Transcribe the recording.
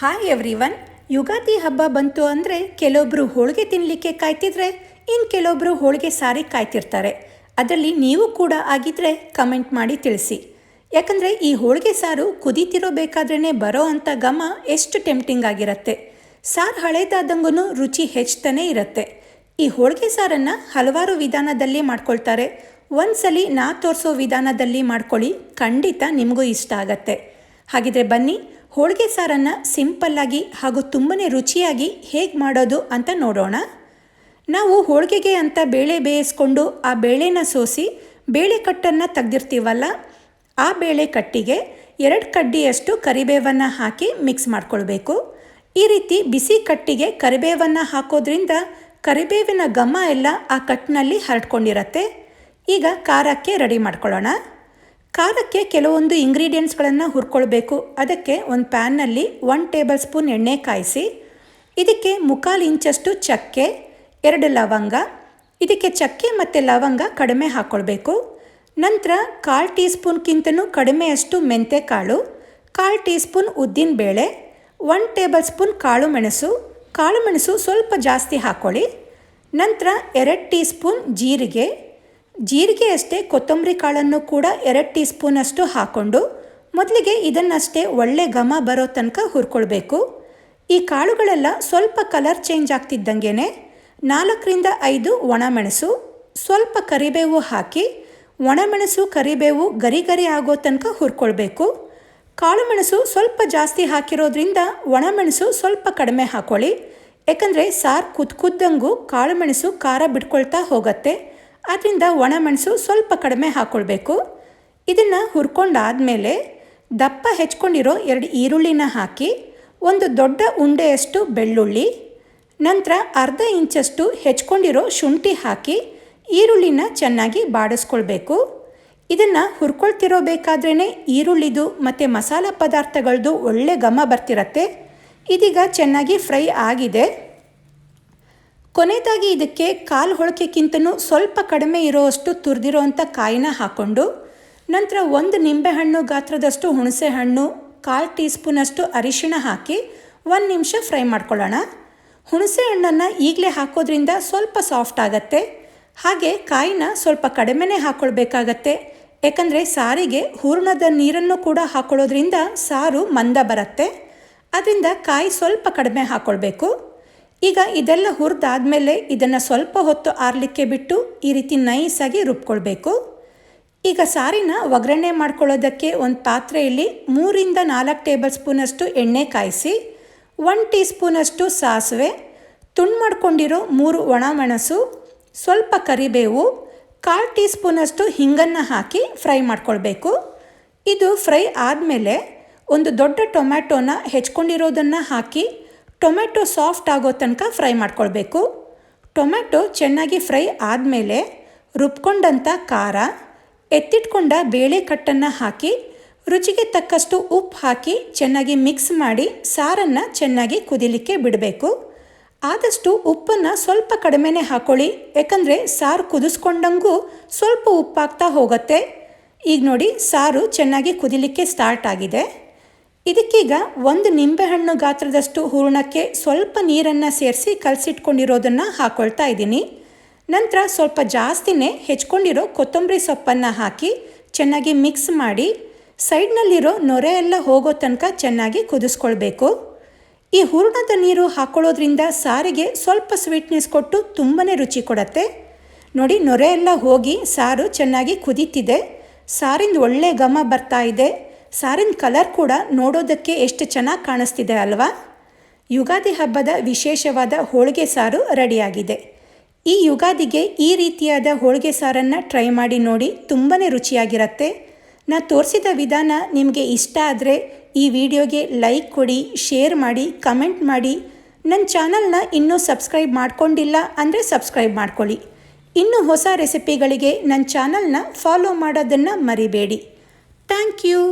Hi everyone Ugadi ಹಬ್ಬ ಬಂತು ಅಂದರೆ ಕೆಲವೊಬ್ಬರು ಹೋಳಿಗೆ ತಿನ್ನಲಿಕ್ಕೆ ಕಾಯ್ತಿದ್ರೆ ಇನ್ನು ಕೆಲವೊಬ್ರು ಹೋಳಿಗೆ ಸಾರಿ ಕಾಯ್ತಿರ್ತಾರೆ. ಅದರಲ್ಲಿ ನೀವು ಕೂಡ ಆಗಿದ್ರೆ ಕಮೆಂಟ್ ಮಾಡಿ ತಿಳಿಸಿ. ಯಾಕಂದರೆ ಈ ಹೋಳಿಗೆ ಸಾರು ಕುದೀತಿರೋ ಬೇಕಾದ್ರೇ ಬರೋ ಅಂಥ ಘಮ ಎಷ್ಟು ಟೆಂಪ್ಟಿಂಗ್ ಆಗಿರುತ್ತೆ. ಸಾರು ಹಳೇದಾದಂಗೂ ರುಚಿ ಹೆಚ್ಚುತ್ತಾನೆ ಇರುತ್ತೆ. ಈ ಹೋಳಿಗೆ ಸಾರನ್ನು ಹಲವಾರು ವಿಧಾನದಲ್ಲಿ ಮಾಡ್ಕೊಳ್ತಾರೆ. ಒಂದ್ಸಲಿ ನಾ ತೋರಿಸೋ ವಿಧಾನದಲ್ಲಿ ಮಾಡ್ಕೊಳ್ಳಿ, ಖಂಡಿತ ನಿಮಗೂ ಇಷ್ಟ ಆಗತ್ತೆ. ಹಾಗಿದ್ರೆ ಬನ್ನಿ ಹೋಳಿಗೆ ಸಾರನ್ನು ಸಿಂಪಲ್ಲಾಗಿ ಹಾಗೂ ತುಂಬಾ ರುಚಿಯಾಗಿ ಹೇಗೆ ಮಾಡೋದು ಅಂತ ನೋಡೋಣ. ನಾವು ಹೋಳಿಗೆಗೆ ಅಂತ ಬೇಳೆ ಬೇಯಿಸ್ಕೊಂಡು ಆ ಬೇಳೆನ ಸೋಸಿ ಬೇಳೆ ಕಟ್ಟನ್ನು ತೆಗ್ದಿರ್ತೀವಲ್ಲ, ಆ ಬೇಳೆ ಕಟ್ಟಿಗೆ ಎರಡು ಕಡ್ಡಿಯಷ್ಟು ಕರಿಬೇವನ್ನು ಹಾಕಿ ಮಿಕ್ಸ್ ಮಾಡ್ಕೊಳ್ಬೇಕು. ಈ ರೀತಿ ಬಿಸಿ ಕಟ್ಟಿಗೆ ಕರಿಬೇವನ್ನು ಹಾಕೋದ್ರಿಂದ ಕರಿಬೇವಿನ ಘಮ ಎಲ್ಲ ಆ ಕಟ್ಟಿನಲ್ಲಿ ಹರಡ್ಕೊಂಡಿರತ್ತೆ. ಈಗ ಖಾರಕ್ಕೆ ರೆಡಿ ಮಾಡ್ಕೊಳ್ಳೋಣ. ಖಾರಕ್ಕೆ ಕೆಲವೊಂದು ಇಂಗ್ರೀಡಿಯೆಂಟ್ಸ್ಗಳನ್ನು ಹುರ್ಕೊಳ್ಬೇಕು. ಅದಕ್ಕೆ ಒಂದು ಪ್ಯಾನ್ನಲ್ಲಿ ಒನ್ ಟೇಬಲ್ ಸ್ಪೂನ್ ಎಣ್ಣೆ ಕಾಯಿಸಿ, ಇದಕ್ಕೆ ಮುಕ್ಕಾಲು ಇಂಚಷ್ಟು ಚಕ್ಕೆ, ಎರಡು ಲವಂಗ, ಇದಕ್ಕೆ ಚಕ್ಕೆ ಮತ್ತು ಲವಂಗ ಕಡಿಮೆ ಹಾಕ್ಕೊಳ್ಬೇಕು ನಂತರ ಕಾಲು ಟೀ ಸ್ಪೂನ್ಗಿಂತನೂ ಕಡಿಮೆಯಷ್ಟು ಮೆಂತೆ ಕಾಳು ಕಾಲು ಟೀ ಸ್ಪೂನ್ ಉದ್ದಿನಬೇಳೆ, ಒನ್ ಟೇಬಲ್ ಸ್ಪೂನ್ ಕಾಳು ಮೆಣಸು ಕಾಳು ಮೆಣಸು ಸ್ವಲ್ಪ ಜಾಸ್ತಿ ಹಾಕ್ಕೊಳ್ಳಿ ನಂತರ ಎರಡು ಟೀ ಸ್ಪೂನ್ ಜೀರಿಗೆ ಜೀರಿಗೆ ಅಷ್ಟೇ ಕೊತ್ತಂಬರಿ ಕಾಳನ್ನು ಕೂಡ ಎರಡು ಟೀ ಸ್ಪೂನಷ್ಟು ಹಾಕ್ಕೊಂಡು ಮೊದಲಿಗೆ ಇದನ್ನಷ್ಟೇ ಒಳ್ಳೆ ಘಮ ಬರೋ ತನಕ ಹುರ್ಕೊಳ್ಬೇಕು. ಈ ಕಾಳುಗಳೆಲ್ಲ ಸ್ವಲ್ಪ ಕಲರ್ ಚೇಂಜ್ ಆಗ್ತಿದ್ದಂಗೆ ನಾಲ್ಕರಿಂದ ಐದು ಒಣಮೆಣಸು, ಸ್ವಲ್ಪ ಕರಿಬೇವು ಹಾಕಿ ಒಣಮೆಣಸು, ಕರಿಬೇವು ಗರಿ ಗರಿ ಆಗೋ ತನಕ ಹುರ್ಕೊಳ್ಬೇಕು. ಕಾಳುಮೆಣಸು ಸ್ವಲ್ಪ ಜಾಸ್ತಿ ಹಾಕಿರೋದ್ರಿಂದ ಒಣಮೆಣಸು ಸ್ವಲ್ಪ ಕಡಿಮೆ ಹಾಕ್ಕೊಳ್ಳಿ ಯಾಕಂದರೆ ಸಾರು ಕುದ್ ಕುದ್ದಂಗೂ ಕಾಳುಮೆಣಸು ಖಾರ ಬಿಟ್ಕೊಳ್ತಾ ಹೋಗುತ್ತೆ. ಆದ್ದರಿಂದ ಒಣಮೆಣಸು ಸ್ವಲ್ಪ ಕಡಿಮೆ ಹಾಕ್ಕೊಳ್ಬೇಕು ಇದನ್ನು ಹುರ್ಕೊಂಡಾದಮೇಲೆ ದಪ್ಪ ಹೆಚ್ಕೊಂಡಿರೋ ಎರಡು ಈರುಳ್ಳಿನ ಹಾಕಿ ಒಂದು ದೊಡ್ಡ ಉಂಡೆಯಷ್ಟು ಬೆಳ್ಳುಳ್ಳಿ, ನಂತರ ಅರ್ಧ ಇಂಚಷ್ಟು ಹೆಚ್ಕೊಂಡಿರೋ ಶುಂಠಿ ಹಾಕಿ ಈರುಳ್ಳಿನ ಚೆನ್ನಾಗಿ ಬಾಡಿಸ್ಕೊಳ್ಬೇಕು. ಇದನ್ನು ಹುರ್ಕೊಳ್ತಿರೋ ಬೇಕಾದ್ರೇ ಈರುಳ್ಳಿದು ಮತ್ತು ಮಸಾಲ ಪದಾರ್ಥಗಳದ್ದು ಒಳ್ಳೆ ಘಮ ಬರ್ತಿರತ್ತೆ. ಇದೀಗ ಚೆನ್ನಾಗಿ ಫ್ರೈ ಆಗಿದೆ. ಕೊನೆಯದಾಗಿ ಇದಕ್ಕೆ ಕಾಲು ಹೊಳಕೆಕ್ಕಿಂತನೂ ಸ್ವಲ್ಪ ಕಡಿಮೆ ಇರೋವಷ್ಟು ತುರಿದಿರೋವಂಥ ಕಾಯಿನ ಹಾಕ್ಕೊಂಡು ನಂತರ ಒಂದು ನಿಂಬೆಹಣ್ಣು ಗಾತ್ರದಷ್ಟು ಹುಣಸೆ ಹಣ್ಣು ಕಾಲು ಟೀ ಸ್ಪೂನಷ್ಟು ಅರಿಶಿಣ ಹಾಕಿ ಒಂದು ನಿಮಿಷ ಫ್ರೈ ಮಾಡ್ಕೊಳ್ಳೋಣ. ಹುಣಸೆ ಹಣ್ಣನ್ನು ಈಗಲೇ ಹಾಕೋದ್ರಿಂದ ಸ್ವಲ್ಪ ಸಾಫ್ಟ್ ಆಗತ್ತೆ. ಹಾಗೆ ಕಾಯಿನ ಸ್ವಲ್ಪ ಕಡಿಮೆನೇ ಹಾಕ್ಕೊಳ್ಬೇಕಾಗತ್ತೆ ಯಾಕಂದರೆ ಸಾರಿಗೆ ಹೂರ್ಣದ ನೀರನ್ನು ಕೂಡ ಹಾಕ್ಕೊಳ್ಳೋದ್ರಿಂದ ಸಾರು ಮಂದ ಬರುತ್ತೆ. ಅದರಿಂದ ಕಾಯಿ ಸ್ವಲ್ಪ ಕಡಿಮೆ ಹಾಕ್ಕೊಳ್ಬೇಕು ಈಗ ಇದೆಲ್ಲ ಹುರಿದಾದ್ಮೇಲೆ ಇದನ್ನು ಸ್ವಲ್ಪ ಹೊತ್ತು ಆರಲಿಕ್ಕೆ ಬಿಟ್ಟು ಈ ರೀತಿ ನೈಸಾಗಿ ರುಬ್ಕೊಳ್ಬೇಕು. ಈಗ ಸಾರಿನ ಒಗ್ಗರಣೆ ಮಾಡ್ಕೊಳ್ಳೋದಕ್ಕೆ ಒಂದು ಪಾತ್ರೆಯಲ್ಲಿ ಮೂರಿಂದ ನಾಲ್ಕು ಟೇಬಲ್ ಸ್ಪೂನಷ್ಟು ಎಣ್ಣೆ ಕಾಯಿಸಿ ಒನ್ ಟೀ ಸ್ಪೂನಷ್ಟು ಸಾಸಿವೆ, ತುಂಡು ಮಾಡ್ಕೊಂಡಿರೋ ಮೂರು ಒಣಮೆಣಸು, ಸ್ವಲ್ಪ ಕರಿಬೇವು, ಕಾಲು ಟೀ ಸ್ಪೂನಷ್ಟು ಹಿಂಗನ್ನು ಹಾಕಿ ಫ್ರೈ ಮಾಡ್ಕೊಳ್ಬೇಕು. ಇದು ಫ್ರೈ ಆದಮೇಲೆ ಒಂದು ದೊಡ್ಡ ಟೊಮ್ಯಾಟೋನ ಹೆಚ್ಕೊಂಡಿರೋದನ್ನು ಹಾಕಿ ಟೊಮೆಟೊ ಸಾಫ್ಟ್ ಆಗೋ ತನಕ ಫ್ರೈ ಮಾಡ್ಕೊಳ್ಬೇಕು. ಟೊಮೆಟೊ ಚೆನ್ನಾಗಿ ಫ್ರೈ ಆದಮೇಲೆ ರುಬ್ಕೊಂಡಂಥ ಖಾರ, ಎತ್ತಿಟ್ಕೊಂಡ ಬೇಳೆ ಕಟ್ಟನ್ನು ಹಾಕಿ, ರುಚಿಗೆ ತಕ್ಕಷ್ಟು ಉಪ್ಪು ಹಾಕಿ ಚೆನ್ನಾಗಿ ಮಿಕ್ಸ್ ಮಾಡಿ ಸಾರನ್ನು ಚೆನ್ನಾಗಿ ಕುದಿಲಿಕ್ಕೆ ಬಿಡಬೇಕು. ಆದಷ್ಟು ಉಪ್ಪನ್ನು ಸ್ವಲ್ಪ ಕಡಿಮೆನೇ ಹಾಕೊಳ್ಳಿ, ಯಾಕಂದರೆ ಸಾರು ಕುದಿಸ್ಕೊಂಡಂಗೂ ಸ್ವಲ್ಪ ಉಪ್ಪಾಗ್ತಾ ಹೋಗುತ್ತೆ. ಈಗ ನೋಡಿ, ಸಾರು ಚೆನ್ನಾಗಿ ಕುದಿಲಿಕ್ಕೆ ಸ್ಟಾರ್ಟ್ ಆಗಿದೆ. ಇದಕ್ಕೀಗ ಒಂದು ನಿಂಬೆಹಣ್ಣು ಗಾತ್ರದಷ್ಟು ಹೂರ್ಣಕ್ಕೆ ಸ್ವಲ್ಪ ನೀರನ್ನು ಸೇರಿಸಿ ಕಲಸಿಟ್ಕೊಂಡಿರೋದನ್ನು ಹಾಕ್ಕೊಳ್ತಾ ಇದ್ದೀನಿ. ನಂತರ ಸ್ವಲ್ಪ ಜಾಸ್ತಿನೇ ಹೆಚ್ಕೊಂಡಿರೋ ಕೊತ್ತಂಬರಿ ಸೊಪ್ಪನ್ನು ಹಾಕಿ ಚೆನ್ನಾಗಿ ಮಿಕ್ಸ್ ಮಾಡಿ ಸೈಡ್ನಲ್ಲಿರೋ ನೊರೆ ಎಲ್ಲ ಹೋಗೋ ತನಕ ಚೆನ್ನಾಗಿ ಕುದಿಸ್ಕೊಳ್ಬೇಕು. ಈ ಹೂರ್ಣದ ನೀರು ಹಾಕ್ಕೊಳ್ಳೋದ್ರಿಂದ ಸಾರಿಗೆ ಸ್ವಲ್ಪ ಸ್ವೀಟ್ನೆಸ್ ಕೊಟ್ಟು ತುಂಬಾ ರುಚಿ ಕೊಡತ್ತೆ. ನೋಡಿ ನೊರೆ ಎಲ್ಲ ಹೋಗಿ ಸಾರು ಚೆನ್ನಾಗಿ ಕುದೀತಿದೆ. ಸಾರಿಂದ ಒಳ್ಳೆ ಘಮ ಬರ್ತಾ ಇದೆ. ಸಾರಿನ ಕಲರ್ ಕೂಡ ನೋಡೋದಕ್ಕೆ ಎಷ್ಟು ಚೆನ್ನಾಗಿ ಕಾಣಿಸ್ತಿದೆ ಅಲ್ವಾ? ಯುಗಾದಿ ಹಬ್ಬದ ವಿಶೇಷವಾದ ಹೋಳಿಗೆ ಸಾರು ರೆಡಿಯಾಗಿದೆ. ಈ ಯುಗಾದಿಗೆ ಈ ರೀತಿಯಾದ ಹೋಳಿಗೆ ಸಾರನ್ನು ಟ್ರೈ ಮಾಡಿ ನೋಡಿ ತುಂಬಾ ರುಚಿಯಾಗಿರುತ್ತೆ. ನಾ ತೋರಿಸಿದ ವಿಧಾನ ನಿಮಗೆ ಇಷ್ಟ ಆದರೆ ಈ ವಿಡಿಯೋಗೆ ಲೈಕ್ ಕೊಡಿ, ಶೇರ್ ಮಾಡಿ, ಕಮೆಂಟ್ ಮಾಡಿ. ನನ್ನ ಚಾನಲ್ನ ಇನ್ನೂ ಸಬ್ಸ್ಕ್ರೈಬ್ ಮಾಡ್ಕೊಂಡಿಲ್ಲ ಅಂದರೆ ಸಬ್ಸ್ಕ್ರೈಬ್ ಮಾಡ್ಕೊಳ್ಳಿ. ಇನ್ನು ಹೊಸ ರೆಸಿಪಿಗಳಿಗೆ ನನ್ನ ಚಾನಲ್ನ ಫಾಲೋ ಮಾಡೋದನ್ನು ಮರಿಬೇಡಿ. Thank you!